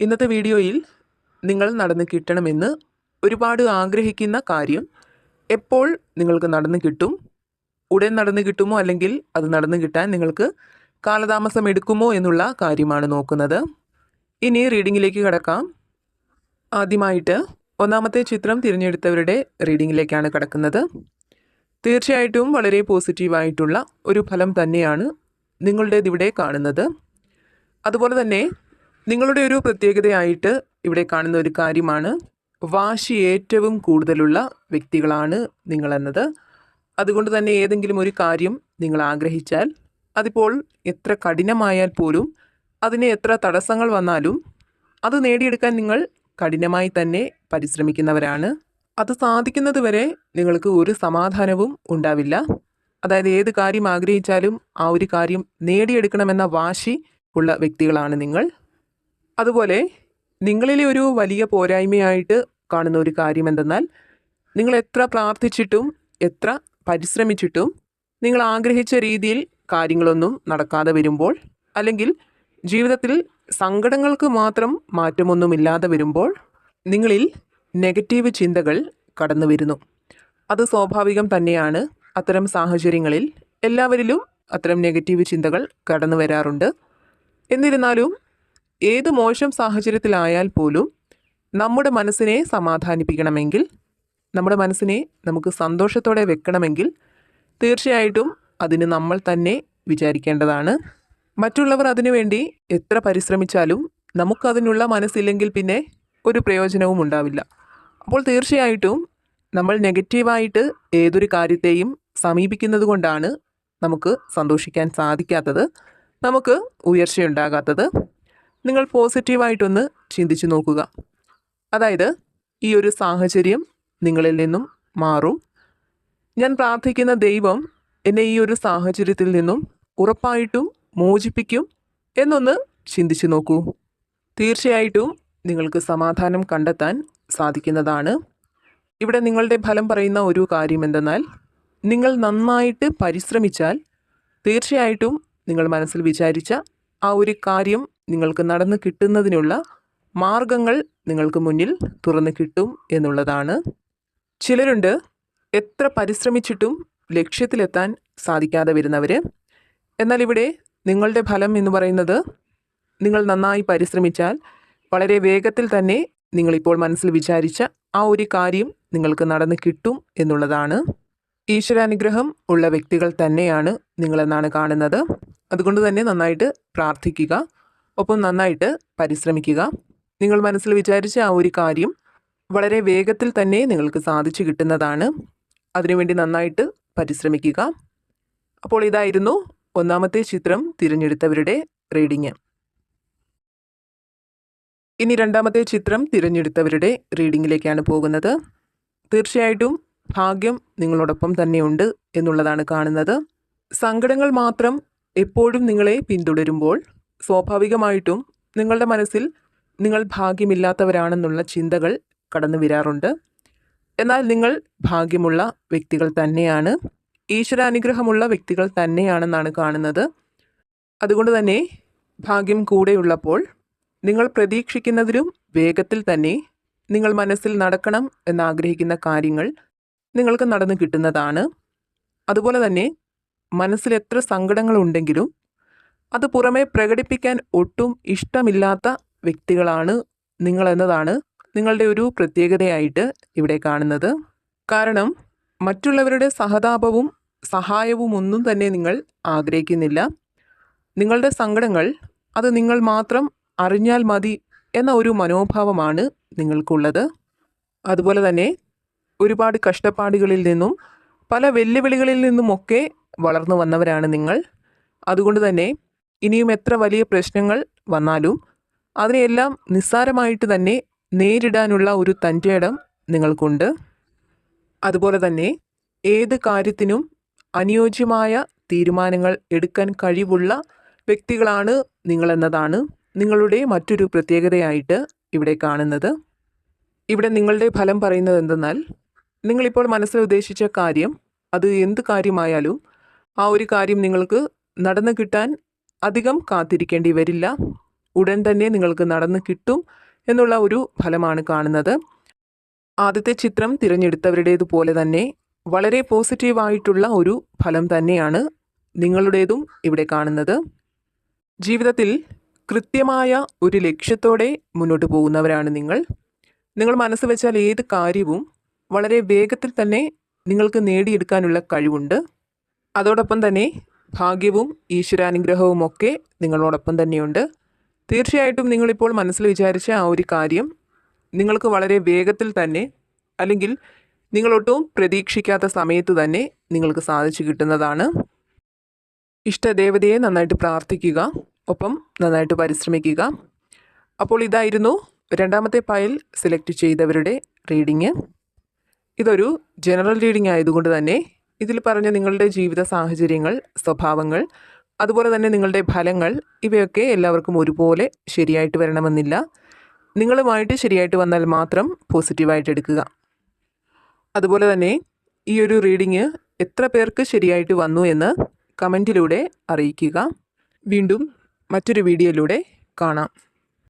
ഇന്നത്തെ വീഡിയോയിൽ നിങ്ങൾ നടന്ന് കിട്ടണമെന്ന് ഒരുപാട് ആഗ്രഹിക്കുന്ന കാര്യം എപ്പോൾ നിങ്ങൾക്ക് നടന്ന് കിട്ടും ഉടൻ നടന്ന് കിട്ടുമോ അല്ലെങ്കിൽ അത് നടന്ന് കിട്ടാൻ നിങ്ങൾക്ക് കാലതാമസം എടുക്കുമോ എന്നുള്ള കാര്യമാണ് നോക്കുന്നത്. ഇനി റീഡിങ്ങിലേക്ക് കടക്കാം. ആദ്യമായിട്ട് ഒന്നാമത്തെ ചിത്രം തിരഞ്ഞെടുത്തവരുടെ റീഡിങ്ങിലേക്കാണ് കടക്കുന്നത്. തീർച്ചയായിട്ടും വളരെ പോസിറ്റീവായിട്ടുള്ള ഒരു ഫലം തന്നെയാണ് നിങ്ങളുടേതിവിടെ കാണുന്നത്. അതുപോലെ തന്നെ നിങ്ങളുടെ ഒരു പ്രത്യേകതയായിട്ട് ഇവിടെ കാണുന്ന ഒരു കാര്യമാണ്. വാശി ഏറ്റവും കൂടുതലുള്ള വ്യക്തികളാണ് നിങ്ങളെന്നത്. അതുകൊണ്ട് തന്നെ ഏതെങ്കിലും ഒരു കാര്യം നിങ്ങൾ ആഗ്രഹിച്ചാൽ അതിപ്പോൾ എത്ര കഠിനമായാൽ പോലും അതിന് എത്ര തടസ്സങ്ങൾ വന്നാലും അത് നേടിയെടുക്കാൻ നിങ്ങൾ കഠിനമായി തന്നെ പരിശ്രമിക്കുന്നവരാണ്. അത് സാധിക്കുന്നത് വരെ നിങ്ങൾക്ക് ഒരു സമാധാനവും ഉണ്ടാവില്ല. അതായത് ഏത് കാര്യം ആഗ്രഹിച്ചാലും ആ ഒരു കാര്യം നേടിയെടുക്കണമെന്ന വാശി ഉള്ള വ്യക്തികളാണ് നിങ്ങൾ. അതുപോലെ നിങ്ങളിലെ ഒരു വലിയ പോരായ്മയായിട്ട് കാണുന്ന ഒരു കാര്യം എന്തെന്നാൽ നിങ്ങൾ എത്ര പ്രാർത്ഥിച്ചിട്ടും എത്ര പരിശ്രമിച്ചിട്ടും നിങ്ങൾ ആഗ്രഹിച്ച രീതിയിൽ കാര്യങ്ങളൊന്നും നടക്കാതെ വരുമ്പോൾ അല്ലെങ്കിൽ ജീവിതത്തിൽ സങ്കടങ്ങൾക്ക് മാത്രം മാറ്റമൊന്നുമില്ലാതെ വരുമ്പോൾ നിങ്ങളിൽ നെഗറ്റീവ് ചിന്തകൾ കടന്നു വരുന്നു. അത് സ്വാഭാവികം തന്നെയാണ്. അത്തരം സാഹചര്യങ്ങളിൽ എല്ലാവരിലും അത്തരം നെഗറ്റീവ് ചിന്തകൾ കടന്നു വരാറുണ്ട്. എന്നിരുന്നാലും ഏത് മോശം സാഹചര്യത്തിലായാൽ പോലും നമ്മുടെ മനസ്സിനെ സമാധാനിപ്പിക്കണമെങ്കിൽ നമ്മുടെ മനസ്സിനെ നമുക്ക് സന്തോഷത്തോടെ വെക്കണമെങ്കിൽ തീർച്ചയായിട്ടും അതിന് നമ്മൾ തന്നെ വിചാരിക്കേണ്ടതാണ്. മറ്റുള്ളവർ അതിനുവേണ്ടി എത്ര പരിശ്രമിച്ചാലും നമുക്കതിനുള്ള മനസ്സില്ലെങ്കിൽ പിന്നെ ഒരു പ്രയോജനവും ഉണ്ടാവില്ല. അപ്പോൾ തീർച്ചയായിട്ടും നമ്മൾ നെഗറ്റീവായിട്ട് ഏതൊരു കാര്യത്തെയും സമീപിക്കുന്നത് കൊണ്ടാണ് നമുക്ക് സന്തോഷിക്കാൻ സാധിക്കാത്തത്. നമുക്ക് ഉയർച്ചയുണ്ടാകാത്തത്. നിങ്ങൾ പോസിറ്റീവായിട്ടൊന്ന് ചിന്തിച്ചു നോക്കുക. അതായത് ഈ ഒരു സാഹചര്യം നിങ്ങളിൽ നിന്നും മാറും. ഞാൻ പ്രാർത്ഥിക്കുന്ന ദൈവം എന്നെ ഈ ഒരു സാഹചര്യത്തിൽ നിന്നും ഉറപ്പായിട്ടും മോചിപ്പിക്കും എന്നൊന്ന് ചിന്തിച്ചു നോക്കൂ. തീർച്ചയായിട്ടും നിങ്ങൾക്ക് സമാധാനം കണ്ടെത്താൻ സാധിക്കുന്നതാണ്. ഇവിടെ നിങ്ങളുടെ ഫലം പറയുന്ന ഒരു കാര്യം എന്തെന്നാൽ നിങ്ങൾ നന്നായിട്ട് പരിശ്രമിച്ചാൽ തീർച്ചയായിട്ടും നിങ്ങൾ മനസ്സിൽ വിചാരിച്ച ആ ഒരു കാര്യം നിങ്ങൾക്ക് നടന്ന് കിട്ടുന്നതിനുള്ള മാർഗങ്ങൾ നിങ്ങൾക്ക് മുന്നിൽ തുറന്നു കിട്ടും എന്നുള്ളതാണ്. ചിലരുണ്ട് എത്ര പരിശ്രമിച്ചിട്ടും ലക്ഷ്യത്തിലെത്താൻ സാധിക്കാതെ വരുന്നവർ എന്നാൽ ഇവിടെ നിങ്ങളുടെ ഫലം എന്ന് പറയുന്നത് നിങ്ങൾ നന്നായി പരിശ്രമിച്ചാൽ വളരെ വേഗത്തിൽ തന്നെ നിങ്ങളിപ്പോൾ മനസ്സിൽ വിചാരിച്ച ആ ഒരു കാര്യം നിങ്ങൾക്ക് നടന്ന് കിട്ടും എന്നുള്ളതാണ്. ഈശ്വരാനുഗ്രഹം ഉള്ള വ്യക്തികൾ തന്നെയാണ് നിങ്ങളെന്നാണ് കാണുന്നത്. അതുകൊണ്ട് തന്നെ നന്നായിട്ട് പ്രാർത്ഥിക്കുക. ഒപ്പം നന്നായിട്ട് പരിശ്രമിക്കുക. നിങ്ങൾ മനസ്സിൽ വിചാരിച്ച ആ ഒരു കാര്യം വളരെ വേഗത്തിൽ തന്നെ നിങ്ങൾക്ക് സാധിച്ചു കിട്ടുന്നതാണ്. അതിനുവേണ്ടി നന്നായിട്ട് പരിശ്രമിക്കുക. അപ്പോൾ ഇതായിരുന്നു ഒന്നാമത്തെ ചിത്രം തിരഞ്ഞെടുത്തവരുടെ റീഡിങ്. ഇനി രണ്ടാമത്തെ ചിത്രം തിരഞ്ഞെടുത്തവരുടെ റീഡിങ്ങിലേക്കാണ് പോകുന്നത്. തീർച്ചയായിട്ടും ഭാഗ്യം നിങ്ങളോടൊപ്പം തന്നെയുണ്ട് എന്നുള്ളതാണ് കാണുന്നത്. സങ്കടങ്ങൾ മാത്രം എപ്പോഴും നിങ്ങളെ പിന്തുടരുമ്പോൾ സ്വാഭാവികമായിട്ടും നിങ്ങളുടെ മനസ്സിൽ നിങ്ങൾ ഭാഗ്യമില്ലാത്തവരാണെന്നുള്ള ചിന്തകൾ കടന്നു വരാറുണ്ട്. എന്നാൽ നിങ്ങൾ ഭാഗ്യമുള്ള വ്യക്തികൾ തന്നെയാണ്. ഈശ്വരാനുഗ്രഹമുള്ള വ്യക്തികൾ തന്നെയാണെന്നാണ് കാണുന്നത്. അതുകൊണ്ട് തന്നെ ഭാഗ്യം കൂടെയുള്ളപ്പോൾ നിങ്ങൾ പ്രതീക്ഷിക്കുന്നതിലും വേഗത്തിൽ തന്നെ നിങ്ങൾ മനസ്സിൽ നടക്കണം എന്നാഗ്രഹിക്കുന്ന കാര്യങ്ങൾ നിങ്ങൾക്ക് നടന്നു കിട്ടുന്നതാണ്. അതുപോലെ തന്നെ മനസ്സിൽ എത്ര സങ്കടങ്ങളുണ്ടെങ്കിലും അത് പുറമെ പ്രകടിപ്പിക്കാൻ ഒട്ടും ഇഷ്ടമില്ലാത്ത വ്യക്തികളാണ് നിങ്ങളെന്നതാണ് നിങ്ങളുടെ ഒരു പ്രത്യേകതയായിട്ട് ഇവിടെ കാണുന്നത്. കാരണം മറ്റുള്ളവരുടെ സഹതാപവും സഹായവും ഒന്നും തന്നെ നിങ്ങൾ ആഗ്രഹിക്കുന്നില്ല. നിങ്ങളുടെ സങ്കടങ്ങൾ അത് നിങ്ങൾ മാത്രം അറിഞ്ഞാൽ മതി എന്ന ഒരു മനോഭാവമാണ് നിങ്ങൾക്കുള്ളത്. അതുപോലെ തന്നെ ഒരുപാട് കഷ്ടപ്പാടുകളിൽ നിന്നും പല വെല്ലുവിളികളിൽ നിന്നുമൊക്കെ വളർന്നു വന്നവരാണ് നിങ്ങൾ. അതുകൊണ്ട് തന്നെ ഇനിയും എത്ര വലിയ പ്രശ്നങ്ങൾ വന്നാലും അതിനെയെല്ലാം നിസ്സാരമായിട്ട് തന്നെ നേരിടാനുള്ള ഒരു തന്റെടം നിങ്ങൾക്കുണ്ട്. അതുപോലെ തന്നെ ഏത് കാര്യത്തിനും അനുയോജ്യമായ തീരുമാനങ്ങൾ എടുക്കാൻ കഴിവുള്ള വ്യക്തികളാണ് നിങ്ങളെന്നതാണ് നിങ്ങളുടെ മറ്റൊരു പ്രത്യേകതയായിട്ട് ഇവിടെ കാണുന്നത്. ഇവിടെ നിങ്ങളുടെ ഫലം പറയുന്നത് എന്തെന്നാൽ നിങ്ങളിപ്പോൾ മനസ്സിൽ ഉദ്ദേശിച്ച കാര്യം അത് എന്ത് കാര്യമായാലും ആ ഒരു കാര്യം നിങ്ങൾക്ക് നടന്നു കിട്ടാൻ അധികം കാത്തിരിക്കേണ്ടി വരില്ല. ഉടൻ തന്നെ നിങ്ങൾക്ക് നടന്ന് കിട്ടും എന്നുള്ള ഒരു ഫലമാണ് കാണുന്നത്. ആദ്യത്തെ ചിത്രം തിരഞ്ഞെടുത്തവരുടേതുപോലെ തന്നെ വളരെ പോസിറ്റീവായിട്ടുള്ള ഒരു ഫലം തന്നെയാണ് നിങ്ങളുടേതും ഇവിടെ കാണുന്നത്. ജീവിതത്തിൽ കൃത്യമായ ഒരു ലക്ഷ്യത്തോടെ മുന്നോട്ട് പോകുന്നവരാണ് നിങ്ങൾ. നിങ്ങൾ മനസ്സ് വെച്ചാൽ ഏത് കാര്യവും വളരെ വേഗത്തിൽ തന്നെ നിങ്ങൾക്ക് നേടിയെടുക്കാനുള്ള കഴിവുണ്ട്. അതോടൊപ്പം തന്നെ ഭാഗ്യവും ഈശ്വരാനുഗ്രഹവും ഒക്കെ നിങ്ങളോടൊപ്പം തന്നെയുണ്ട്. തീർച്ചയായിട്ടും നിങ്ങളിപ്പോൾ മനസ്സിൽ വിചാരിച്ച ആ ഒരു കാര്യം നിങ്ങൾക്ക് വളരെ വേഗത്തിൽ തന്നെ അല്ലെങ്കിൽ നിങ്ങളൊട്ടും പ്രതീക്ഷിക്കാത്ത സമയത്ത് തന്നെ നിങ്ങൾക്ക് സാധിച്ചു കിട്ടുന്നതാണ്. ഇഷ്ടദേവതയെ നന്നായിട്ട് പ്രാർത്ഥിക്കുക ഒപ്പം നന്നായിട്ട് പരിശ്രമിക്കുക. അപ്പോൾ ഇതായിരുന്നു രണ്ടാമത്തെ ഫയൽ സെലക്ട് ചെയ്തവരുടെ റീഡിങ്. ഇതൊരു ജനറൽ റീഡിംഗ് ആയതുകൊണ്ട് തന്നെ ഇതിൽ പറഞ്ഞ നിങ്ങളുടെ ജീവിത സാഹചര്യങ്ങൾ സ്വഭാവങ്ങൾ അതുപോലെ തന്നെ നിങ്ങളുടെ ഫലങ്ങൾ ഇവയൊക്കെ എല്ലാവർക്കും ഒരുപോലെ ശരിയായിട്ട് വരണമെന്നില്ല. നിങ്ങളുമായിട്ട് ശരിയായിട്ട് വന്നാൽ മാത്രം പോസിറ്റീവായിട്ട് എടുക്കുക. അതുപോലെ തന്നെ ഈ ഒരു റീഡിങ് എത്ര പേർക്ക് ശരിയായിട്ട് വന്നു എന്ന് കമന്റിലൂടെ അറിയിക്കുക. വീണ്ടും മറ്റൊരു വീഡിയോയിലൂടെ കാണാം.